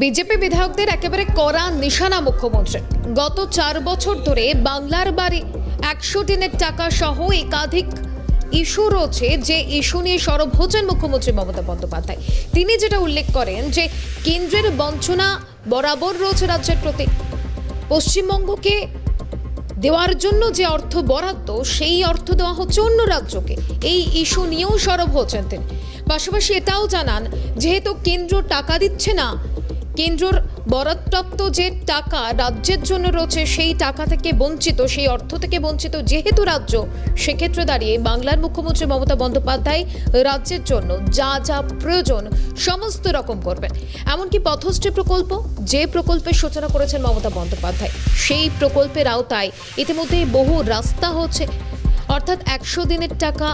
BJP বিধায়কদের একেবারে কড়া নিশানা মুখ্যমন্ত্রী। গত চার বছর ধরে বাংলার বাড়ি একশো দিনের টাকা সহ একাধিক ইস্যু রয়েছে যে ইস্যু নিয়ে সরব হচ্ছেন মুখ্যমন্ত্রী মমতা বন্দ্যোপাধ্যায়। তিনি যেটা উল্লেখ করেন যে কেন্দ্রের বঞ্চনা বরাবর রয়েছে রাজ্যের প্রতি। পশ্চিমবঙ্গকে দেওয়ার জন্য যে অর্থ বরাদ্দ, সেই অর্থ দেওয়া হচ্ছে অন্য রাজ্যকে। এই ইস্যু নিয়েও সরব হচ্ছেন তিনি। পাশাপাশি এটাও জানান, যেহেতু কেন্দ্র টাকা দিচ্ছে না কেন্দ্রর বরাদ্দপ্রাপ্ত যে টাকা রাজ্যের জন্য রয়েছে, সেই টাকা থেকে বঞ্চিত, সেই অর্থ থেকে বঞ্চিত যেহেতু রাজ্য, সেক্ষেত্রে দাঁড়িয়ে বাংলার মুখ্যমন্ত্রী মমতা বন্দ্যোপাধ্যায় রাজ্যের জন্য যা যা প্রয়োজন সমস্ত রকম করবেন। এমনকি পথশ্রী প্রকল্প, যে প্রকল্পের সূচনা করেছেন মমতা বন্দ্যোপাধ্যায়, সেই প্রকল্পের আওতায় ইতিমধ্যে বহু রাস্তা হচ্ছে। অর্থাৎ একশো দিনের টাকা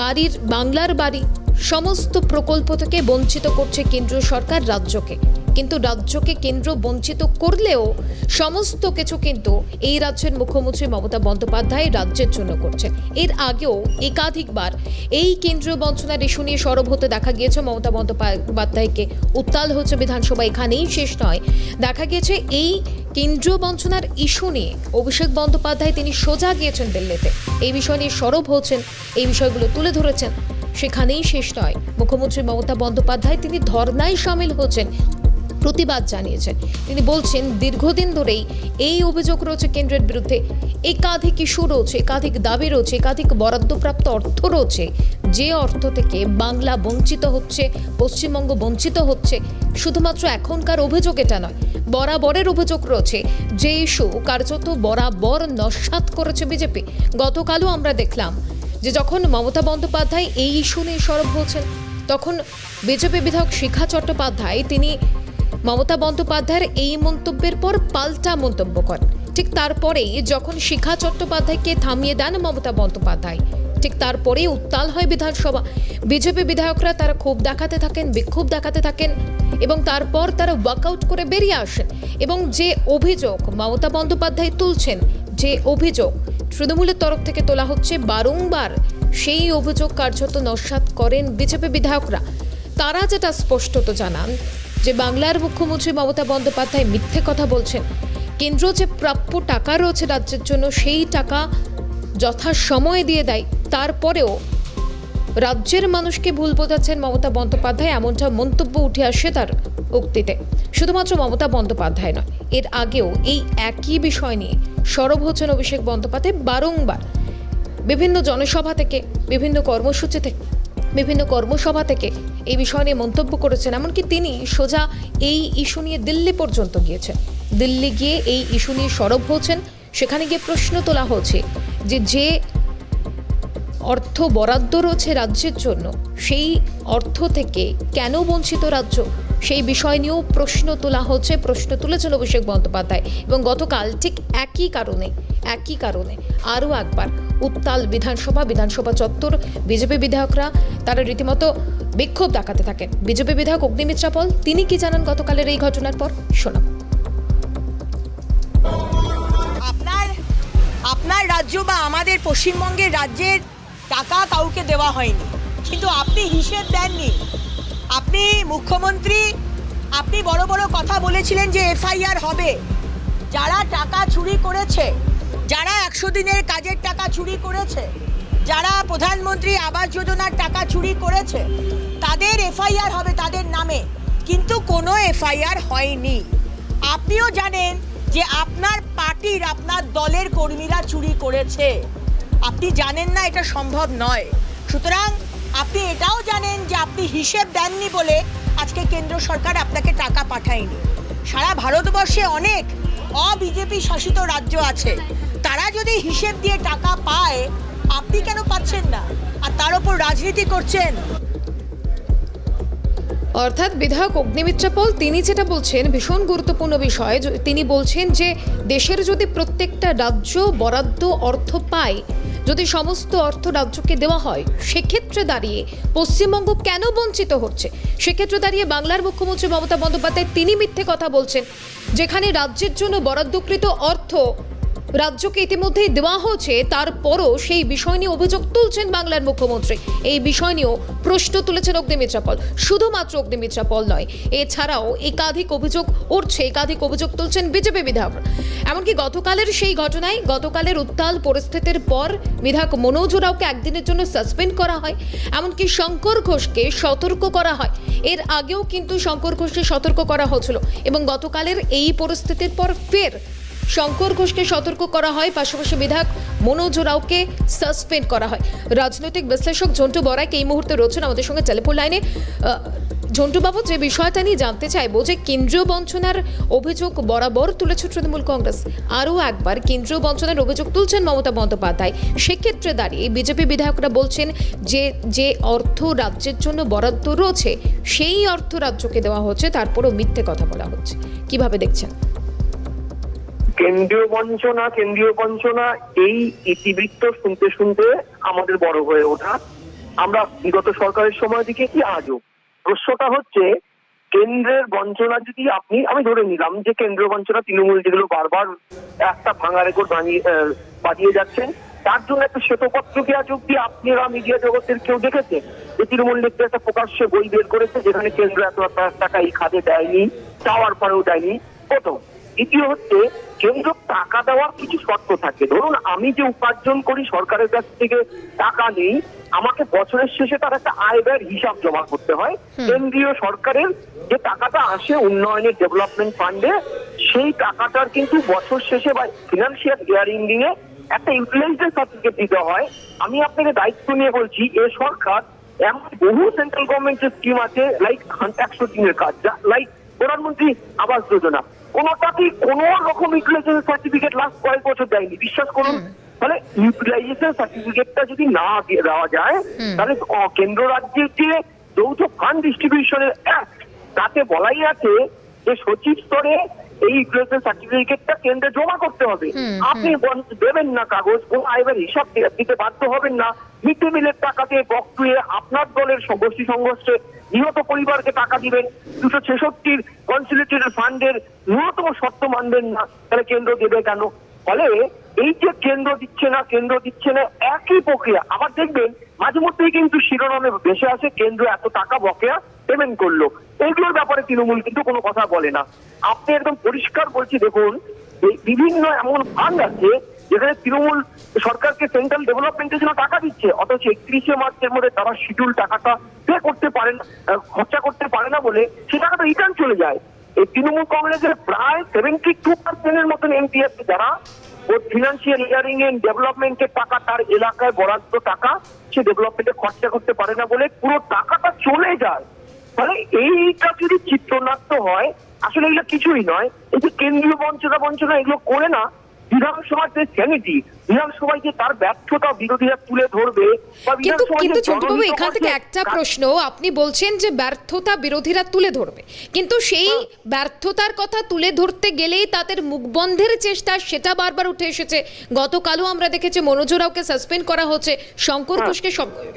বাড়ির, বাংলার বাড়ি সমস্ত প্রকল্প থেকে বঞ্চিত করছে কেন্দ্রীয় সরকার রাজ্যকে। কিন্তু রাজ্যকে কেন্দ্র বঞ্চিত করলেও সমস্ত কিছু কিন্তু এই রাজ্যের মুখ্যমন্ত্রী মমতা বন্দ্যোপাধ্যায় রাজ্যের জন্য করছে এর আগেও একাধিকবার এই কেন্দ্রীয় বঞ্চনার ইস্যু নিয়ে সরব হতে দেখা গিয়েছে মমতা বন্দ্যোপাধ্যায়কে। উত্তাল হচ্ছে বিধানসভা, এখানেই শেষ নয়। দেখা গিয়েছে এই কেন্দ্রীয় বঞ্চনার ইস্যু নিয়ে অভিষেক বন্দ্যোপাধ্যায় তিনি সোজা গিয়েছেন দিল্লিতে। এই বিষয় নিয়ে সরব হচ্ছেন, এই বিষয়গুলো তুলে ধরেছেন সেখানেই শেষ নয়। মুখ্যমন্ত্রী মমতা বন্দ্যোপাধ্যায় তিনি ধর্নায় সামিল হচ্ছেন প্রতিবাদ জানিয়েছেন। তিনি বলছেন, দীর্ঘদিন ধরেই এই অভিযোগ রয়েছে কেন্দ্রের বিরুদ্ধে। একাধিক ইস্যু রয়েছে, একাধিক দাবি রয়েছে, একাধিক বরাদ্দপ্রাপ্ত অর্থ রয়েছে। যে অর্থ থেকে বাংলা বঞ্চিত হচ্ছে, পশ্চিমবঙ্গ বঞ্চিত হচ্ছে, শুধুমাত্র এখনকার অভিযোগ এটা নয়, বরাবরের অভিযোগ রয়েছে যে ইস্যু কার্যত বরাবর নস্বাত করেছে বিজেপি। গতকালও আমরা দেখলাম যে যখন মমতা বন্দ্যোপাধ্যায় এই ইস্যু নিয়ে সরব হয়েছেন, তখন বিজেপি বিধায়ক শিখা চট্টোপাধ্যায় তিনি মমতা বন্দ্যোপাধ্যায়ের এই মন্তব্যের পর পাল্টা মন্তব্য করেন। ঠিক তারপরেই যখন শিখা চট্টোপাধ্যায়কে থামিয়ে দেন মমতা বন্দ্যোপাধ্যায়, ঠিক তারপরেই উত্তাল হয় বিধানসভা। বিজেপি বিধায়করা তারা ক্ষোভ দেখাতে থাকেন, বিক্ষোভ দেখাতে থাকেন এবং তারপর তারা ওয়াকআউট করে বেরিয়ে আসেন এবং যে অভিযোগ মমতা বন্দ্যোপাধ্যায় তুলছেন যে অভিযোগ তৃণমূলের তরফ থেকে তোলা হচ্ছে, বারংবার সেই অভিযোগ কার্যত নস্বাত করেন বিজেপি বিধায়করা। তারা যেটা স্পষ্টত জানান, যে বাংলার মুখ্যমন্ত্রী মমতা বন্দ্যোপাধ্যায় মিথ্যে কথা বলছেন। কেন্দ্র যে প্রাপ্য টাকা রয়েছে রাজ্যের জন্য, সেই টাকা যথাসময়ে দিয়ে দেয়। তারপরেও রাজ্যের মানুষকে ভুল বোঝাচ্ছেন মমতা বন্দ্যোপাধ্যায়, এমনটা মন্তব্য উঠে আসে তার উক্তিতে। শুধুমাত্র মমতা বন্দ্যোপাধ্যায় নয়, এর আগেও এই একই বিষয় নিয়ে সরব হচ্ছেন অভিষেক বন্দ্যোপাধ্যায় বারংবার। বিভিন্ন জনসভা থেকে, বিভিন্ন কর্মসূচি থেকে, বিভিন্ন কর্মসভা থেকে এই বিষয় নিয়ে মন্তব্য করেছেন, এমনকি তিনি সোজা এই ইস্যু নিয়ে দিল্লি পর্যন্ত গিয়েছেন। দিল্লি গিয়ে এই ইস্যু নিয়ে সরব হচ্ছেন, সেখানে গিয়ে প্রশ্ন তোলা হচ্ছে যে যে অর্থ বরাদ্দ রয়েছে রাজ্যের জন্য। সেই অর্থ থেকে কেন বঞ্চিত রাজ্য? সেই বিষয় নিয়েও প্রশ্ন তোলা হচ্ছে, প্রশ্ন তুলেছিল অভিষেক বন্দ্যোপাধ্যায়। এবং গতকাল ঠিক একই কারণে একই কারণে আরও একবার উত্তাল বিধানসভা বিধানসভা চত্বর, বিজেপি বিধায়করা তারা রীতিমতো বিক্ষোভ দেখাতে থাকেন। বিজেপি বিধায়ক অগ্নিমিত্রা পল, তিনি কি জানান গতকালের এই ঘটনার পর? শোনাব আপনার আপনার রাজ্য বা আমাদের পশ্চিমবঙ্গের রাজ্যের টাকা কাউকে দেওয়া হয়নি। কিন্তু আপনি হিসেব দেননি। আপনি মুখ্যমন্ত্রী, আপনি বড় বড় কথা বলেছিলেন যে এফআইআর হবে। যারা টাকা চুরি করেছে, যারা একশো দিনের কাজের টাকা চুরি করেছে, যারা প্রধানমন্ত্রী আবাস যোজনার টাকা চুরি করেছে, তাদের এফআইআর হবে তাদের নামে। কিন্তু কোনো এফআইআর হয়নি। আপনিও জানেন যে আপনার পার্টির, আপনার দলের কর্মীরা চুরি করেছে। আপনি জানেন না এটা সম্ভব নয়। সুতরাং আপনি এটাও জানেন যে আপনি হিসেব দেননি বলে আজকে কেন্দ্র সরকার আপনাকে টাকা পাঠায়নি। সারা ভারতবর্ষে অনেক অবিজেপি শাসিত রাজ্য আছে। তারা যদি হিসেব দিয়ে টাকা পায়, আপনি কেন পাচ্ছেন না? আর তার উপর রাজনীতি করছেন? অর্থাৎ বিধায়ক অগ্নিমিত্রা পল, তিনি যেটা বলছেন, ভীষণ গুরুত্বপূর্ণ বিষয়। তিনি বলছেন যে, দেশের যদি প্রত্যেকটা রাজ্য বরাদ্দ অর্থ পায় যদি সমস্ত অর্থ রাজ্যকে দেওয়া হয়, সেক্ষেত্রে দাঁড়িয়ে পশ্চিমবঙ্গ কেন বঞ্চিত হচ্ছে? সেক্ষেত্রে দাঁড়িয়ে বাংলার মুখ্যমন্ত্রী মমতা বন্দ্যোপাধ্যায় তিনি মিথ্যে কথা বলছেন। যেখানে রাজ্যের জন্য বরাদ্দকৃত অর্থ রাজ্যকে ইতিমধ্যেই দেওয়া হয়েছে, তারপরও সেই বিষয় নিয়ে অভিযোগ তুলছেন বাংলার মুখ্যমন্ত্রী। এই বিষয় নিয়েও প্রশ্ন তুলেছেন অগ্নিমিত্রা পল শুধুমাত্র অগ্নিমিত্রা পল নয়, এছাড়াও একাধিক অভিযোগ উঠছে, একাধিক অভিযোগ তুলছেন বিজেপি বিধায়ক। এমনকি গতকালের সেই ঘটনায়, গতকালের উত্তাল পরিস্থিতির পর বিধায়ক মনোজ রাওকে একদিনের জন্য সাসপেন্ড করা হয়। এমনকি শঙ্কর ঘোষকে সতর্ক করা হয়। এর আগেও কিন্তু শঙ্কর ঘোষকে সতর্ক করা হয়েছিল এবং গতকালের এই পরিস্থিতির পর ফের শঙ্কর ঘোষকে সতর্ক করা হয়, পাশাপাশি বিধায়ক মনোজ রাওকে সাসপেন্ড করা হয়। রাজনৈতিক বিশ্লেষক ঝন্টু বরাক এই মুহূর্তে রয়েছেন আমাদের সঙ্গে টেলিফোন লাইনে। ঝন্টুবাবু, যে বিষয়টা নিয়ে জানতে চাইব যে কেন্দ্রীয় বঞ্চনার অভিযোগ বরাবর তুলেছে তৃণমূল কংগ্রেস, আরও একবার কেন্দ্রীয় বঞ্চনার অভিযোগ তুলছেন মমতা বন্দ্যোপাধ্যায়। সেক্ষেত্রে দাঁড়িয়ে বিজেপি বিধায়করা বলছেন যে যে অর্থ রাজ্যের জন্য বরাদ্দ রয়েছে, সেই অর্থ রাজ্যকে দেওয়া হচ্ছে, তারপরও মিথ্যে কথা বলা হচ্ছে। কীভাবে দেখছেন? কেন্দ্রীয় বঞ্চনা কেন্দ্রীয় বঞ্চনা এই ইতিবৃত্ত শুনতে শুনতে আমাদের বড় হয়ে ওঠা। আমরা বিগত সরকারের সময় দিকে কি আজও? প্রশ্নটা হচ্ছে কেন্দ্রের বঞ্চনা যদি আপনি আমি ধরে নিলাম যে কেন্দ্রীয় বঞ্চনা তৃণমূল যেগুলো বারবার একটা ভাঙা রেকর্ড আহ, বাজিয়ে যাচ্ছেন তার জন্য একটা শ্বেতপত্র কি আজ অব্দি আপনারা মিডিয়া জগতের কেউ দেখেছে? যে তৃণমূল নেত্রী একটা প্রকাশ্যে বই বের করেছে যেখানে কেন্দ্র এত এত টাকা এই খাতে দেয়নি চাওয়ার পরেও দেয়নি। প্রথম। দ্বিতীয় হচ্ছে কেন্দ্র টাকা দেওয়ার কিছু শর্ত থাকে। ধরুন আমি যে উপার্জন করি সরকারের কাছ থেকে টাকা নেই আমাকে বছরের শেষে তার একটা আয় ব্যয়ের হিসাব জমা করতে হয়। কেন্দ্রীয় সরকারের যে টাকাটা আসে উন্নয়নের ডেভেলপমেন্ট ফান্ডে সেই টাকাটার কিন্তু বছর শেষে বা ফিনান্সিয়াল ইয়ার এ একটা ইউটিলাইজেশন সার্টিফিকেট দিতে হয়। আমি আপনাকে দায়িত্ব নিয়ে বলছি এ সরকার এমন বহু সেন্ট্রাল গভর্নমেন্টের স্কিম আছে লাইক একশো দিনের কাজ যা লাইক প্রধানমন্ত্রী আবাস যোজনা। কোনোটাতেই কোনো রকম ইউটিলাইজেশন সার্টিফিকেট লাস্ট কয়েক বছর দেয়নি। বিশ্বাস করুন তাহলে ইউটিলাইজেশন সার্টিফিকেটটা যদি না দেওয়া যায় তাহলে কেন্দ্র রাজ্যের যে যৌথ ফান্ড ডিস্ট্রিবিউশনের অ্যাক্ট তাতে বলাই আছে যে সচিব স্তরে এই ইউটিলাইজেশন সার্টিফিকেটটা কেন্দ্রে জমা করতে হবে। আপনি দেবেন না কাগজ আইবের হিসাব দিতে বাধ্য হবেন না। মিড ডে মিলের টাকাতে বক্তুয়ে আপনার দলের সমষ্টি সংঘর্ষে নিহত পরিবারকে টাকা দিবেন। দুশো ছেষট্টির কনসিলেটেড ফান্ডের ন্যূনতম শর্ত মানবেন না। তাহলে কেন্দ্র দেবে কেন? ফলে এই যে কেন্দ্র দিচ্ছে না কেন্দ্র দিচ্ছে না একই প্রক্রিয়া। আবার দেখবেন মাঝে মধ্যেই কিন্তু শিরোনামে ভেসে আসে কেন্দ্র এত টাকা বকেয়া পেমেন্ট করল। এইগুলোর ব্যাপারে তৃণমূল কিন্তু কোনো কথা বলে না। আপনি একদম পরিষ্কার বলছি, দেখুন বিভিন্ন এমন ফান্ড আছে যেখানে তৃণমূল সরকারকে সেন্ট্রাল ডেভেলপমেন্টের জন্য টাকা দিচ্ছে। অথচ একত্রিশে মার্চের মধ্যে তারা শিডিউল টাকাটা পে করতে পারে না খরচা করতে পারে না বলে সে টাকাটা রিটার্ন চলে যায়। এই তৃণমূল কংগ্রেসের প্রায় সেভেন্টি টু পার্সেন্টের মতন এমপি আছে যারা ওর ফিনান্সিয়াল ইয়ারিং এন্ড ডেভেলপমেন্টের টাকা, তার এলাকায় বরাদ্দ টাকা সে ডেভেলপমেন্টে খরচা করতে পারে না বলে পুরো টাকাটা চলে যায়। তাহলে এইটা যদি চিত্রনাট্য হয় আসলে এগুলো কিছুই নয়। এই যে কেন্দ্রীয় বঞ্চনা বঞ্চনা এগুলো করে না বিধানসভার যে স্যানিটি বিধানসভায় যে তার ব্যর্থতা বিরোধীরা তুলে ধরবে কিন্তু কিন্তু চন্দ্রবাবু এখান থেকে একটা প্রশ্ন আপনি বলছেন যে ব্যর্থতা বিরোধীরা তুলে ধরবে। কিন্তু সেই ব্যর্থতার কথা তুলে ধরতে গেলেই তাদের মুখ বন্ধের চেষ্টা সেটা বারবার উঠে এসেছে। গতকালও আমরা দেখেছি মনোজ রাওকে সাসপেন্ড করা হচ্ছে শঙ্কর হ্যাঁ। ঘোষকে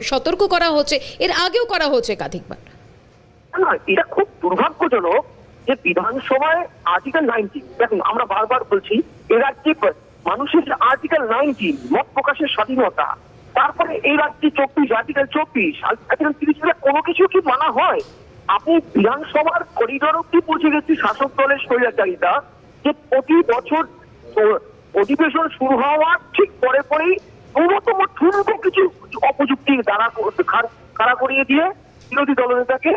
সতর্ক করা হচ্ছে এর আগেও করা হচ্ছে একাধিকবার। এটা খুব দুর্ভাগ্যজনক যে বিধানসভায় আর্টিকেল নাইনটিন দেখুন, আমরা বারবার বলছি, এ রাজ্যে মানুষের আর্টিকেল নাইনটিন মত প্রকাশের স্বাধীনতা, তারপরে এই রাজ্যে চব্বিশ আর্টিকেল চব্বিশ আর্টিকেল তিরিশ কোনো কিছু কি মানা হয়? আপনি বিধানসভার করিডোর অব্দি পৌঁছে গেছি, শাসক দলের স্বৈরাচারিতা, যে প্রতি বছর অধিবেশন শুরু হওয়ার ঠিক পরে পরেই ন্যূনতম ঠুনকো কিছু অপযুক্তি দ্বারা খাড়া করিয়ে দিয়ে বিরোধী দলনেতাকে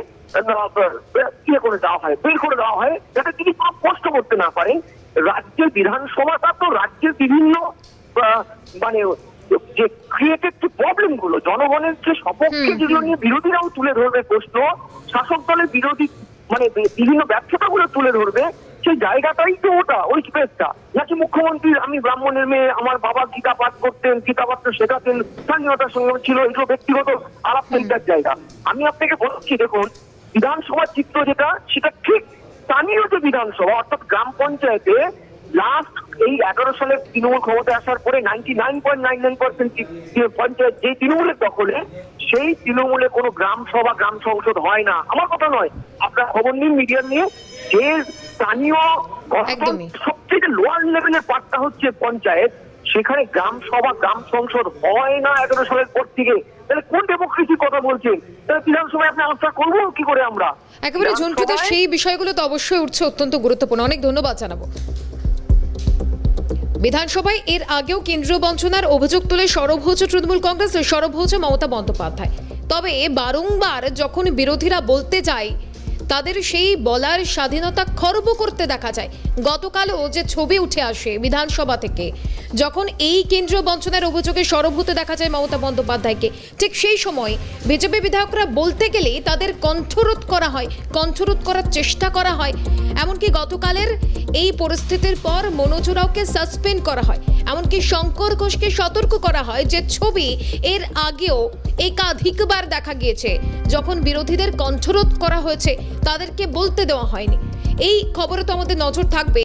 ইয়ে করে দেওয়া হয় বের করে দেওয়া হয় যাতে তিনি কোনো প্রশ্ন করতে না পারেন। রাজ্যের বিধানসভাটা তো রাজ্যের বিভিন্ন মানে যে ক্রিয়েটেড যে প্রবলেমগুলো জনগণের যে সপক্ষে যেগুলো নিয়ে বিরোধীরাও তুলে ধরবে প্রশ্ন শাসক দলের বিরোধী মানে বিভিন্ন বিভিন্ন ব্যর্থতাগুলো তুলে ধরবে সেই জায়গাটাই তো ওটা ওই স্পেসটা নাকি মুখ্যমন্ত্রী আমি ব্রাহ্মণের মেয়ে আমার বাবা গীতা পাঠ করতেন গীতা পাঠ শেখাতেন স্থানীয়তার সঙ্গে ছিল এগুলো ব্যক্তিগত আলাপ চিন্তার জায়গা। আমি আপনাকে বলছি দেখুন বিধানসভার চিত্র যেটা সেটা ঠিক স্থানীয় যে বিধানসভা অর্থাৎ গ্রাম পঞ্চায়েতে লাস্ট এই এগারো সালের তৃণমূল ক্ষমতায় আসার পরে ninety nine point nine nine percent panchayat যে তৃণমূলের দখলে সেই তৃণমূলে কোনো গ্রাম সভা গ্রাম সংসদ হয় না আমার কথা নয় আপনার খবর নিন মিডিয়া নিয়ে যে স্থানীয়। সব সবচেয়ে লোয়ার লেভেলের পার্টটা হচ্ছে পঞ্চায়েত সেখানে গ্রাম সভা গ্রাম সংসদ হয় না এগারো সালের পর থেকে তাহলে কোন ডেমোক্রেসির কথা বলছেন? তাহলে বিধানসভায় আপনি আলোচনা করব কি করে আমরা? একেবারে বিধানসভায়- সেই বিষয়গুলো তো অবশ্যই উঠছে অত্যন্ত গুরুত্বপূর্ণ। অনেক ধন্যবাদ জানাব। বিধানসভায় এর আগেও কেন্দ্রীয় বঞ্চনার অভিযোগ তুলে সরব হয়েছে তৃণমূল কংগ্রেসের সরব হয়েছে মমতা বন্দ্যোপাধ্যায়। তবে বারংবার যখন বিরোধীরা বলতে যায় তাদের সেই বলার স্বাধীনতা খর্ব করতে দেখা যায়। গতকালও যে ছবি উঠে আসে বিধানসভা থেকে যখন এই কেন্দ্রীয় বঞ্চনার অভিযোগে সরব হতে দেখা যায় মমতা বন্দ্যোপাধ্যায়কে, ঠিক সেই সময় বিজেপি বিধায়করা বলতে গেলে তাদের কণ্ঠরোধ করা হয়, কণ্ঠরোধ করার চেষ্টা করা হয়। এমনকি গতকালের এই পরিস্থিতির পর মনোজ রাওকে সাসপেন্ড করা হয়। এমনকি শঙ্কর ঘোষকে সতর্ক করা হয় যে ছবি এর আগেও একাধিকবার দেখা গিয়েছে। যখন বিরোধীদের কণ্ঠরোধ করা হয়েছে, তাদেরকে বলতে দেওয়া হয়নি। এই খবরে তো আমাদের নজর থাকবে।